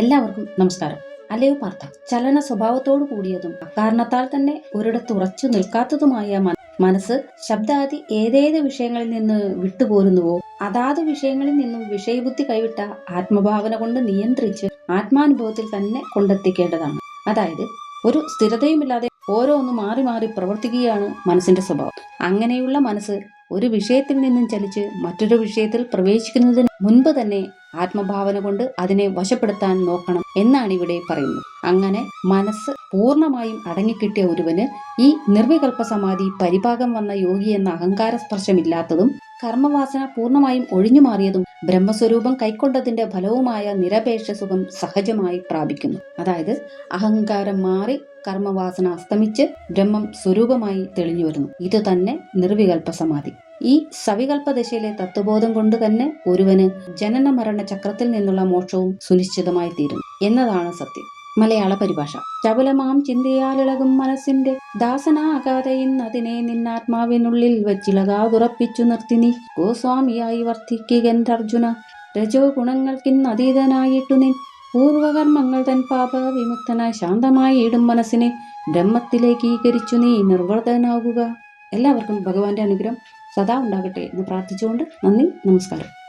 എല്ലാവർക്കും നമസ്കാരം. അല്ലയോ പാർത്ഥ. ചലന സ്വഭാവത്തോടു കൂടിയതും അക്കാരണത്താൽ തന്നെ ഒരിടത്ത് ഉറച്ചു നിൽക്കാത്തതുമായ മനസ്സ് ശബ്ദാദി ഏതേത് വിഷയങ്ങളിൽ നിന്ന് വിട്ടുപോരുന്നുവോ അതാത് വിഷയങ്ങളിൽ നിന്നും വിഷയബുദ്ധി കൈവിട്ട ആത്മഭാവന കൊണ്ട് നിയന്ത്രിച്ച് ആത്മാനുഭവത്തിൽ തന്നെ കൊണ്ടെത്തിക്കേണ്ടതാണ്. അതായത് ഒരു സ്ഥിരതയുമില്ലാതെ ഓരോന്ന് മാറി മാറി പ്രവർത്തിക്കുകയാണ് മനസ്സിന്റെ സ്വഭാവം. അങ്ങനെയുള്ള മനസ്സ് ഒരു വിഷയത്തിൽ നിന്നും ചലിച്ച് മറ്റൊരു വിഷയത്തിൽ പ്രവേശിക്കുന്നതിന് മുൻപ് തന്നെ ആത്മഭാവന കൊണ്ട് അതിനെ വശപ്പെടുത്താൻ നോക്കണം എന്നാണ് ഇവിടെ പറയുന്നത്. അങ്ങനെ മനസ്സ് പൂർണമായും അടങ്ങിക്കിട്ടിയ ഒരുവന് ഈ നിർവികൽപ്പ സമാധി പരിഭാഗം വന്ന യോഗി എന്ന അഹങ്കാര സ്പർശമില്ലാത്തതും കർമ്മവാസന പൂർണമായും ഒഴിഞ്ഞു മാറിയതും ബ്രഹ്മസ്വരൂപം കൈക്കൊണ്ടതിന്റെ ഫലവുമായ നിരപേക്ഷ സുഖം സഹജമായി പ്രാപിക്കുന്നു. അതായത് അഹങ്കാരം മാറി കർമ്മവാസന അസ്തമിച്ച് ബ്രഹ്മം സ്വരൂപമായി തെളിഞ്ഞു വരുന്നു. ഇത് തന്നെ നിർവികൽപ്പ സമാധി ഈ സവികൽപ്പ ദശയിലെ തത്വബോധം കൊണ്ട് തന്നെ ഒരുവന് ജനന മരണ ചക്രത്തിൽ നിന്നുള്ള മോക്ഷവും സുനിശ്ചിതമായി തീരുന്നു എന്നതാണ് സത്യം. മലയാള പരിഭാഷ. ചപലമാം ചിന്തയാലിളകും മനസ്സിന്റെ ദാസനാകാതെ ഇന്നതിനെ നിന്നാത്മാവിനുള്ളിൽ വെച്ചിളകാതുറപ്പിച്ചു നിർത്തി നീ ഗോസ്വാമിയായി വർദ്ധിക്കുകെന്റെ അർജുന രജോ ഗുണങ്ങൾക്കിന്ന് അതീതനായിട്ടു നിൻ പൂർവകർമ്മങ്ങൾ തൻ പാപ വിമുക്തനായി ശാന്തമായി ഇടും മനസ്സിനെ ബ്രഹ്മത്തിലേക്ക് ഈകരിച്ചു നീ നിർവൃതനാകുക എല്ലാവർക്കും ഭഗവാന്റെ അനുഗ്രഹം സദാ ഉണ്ടാകട്ടെ എന്ന് പ്രാർത്ഥിച്ചുകൊണ്ട് നന്ദി നമസ്കാരം.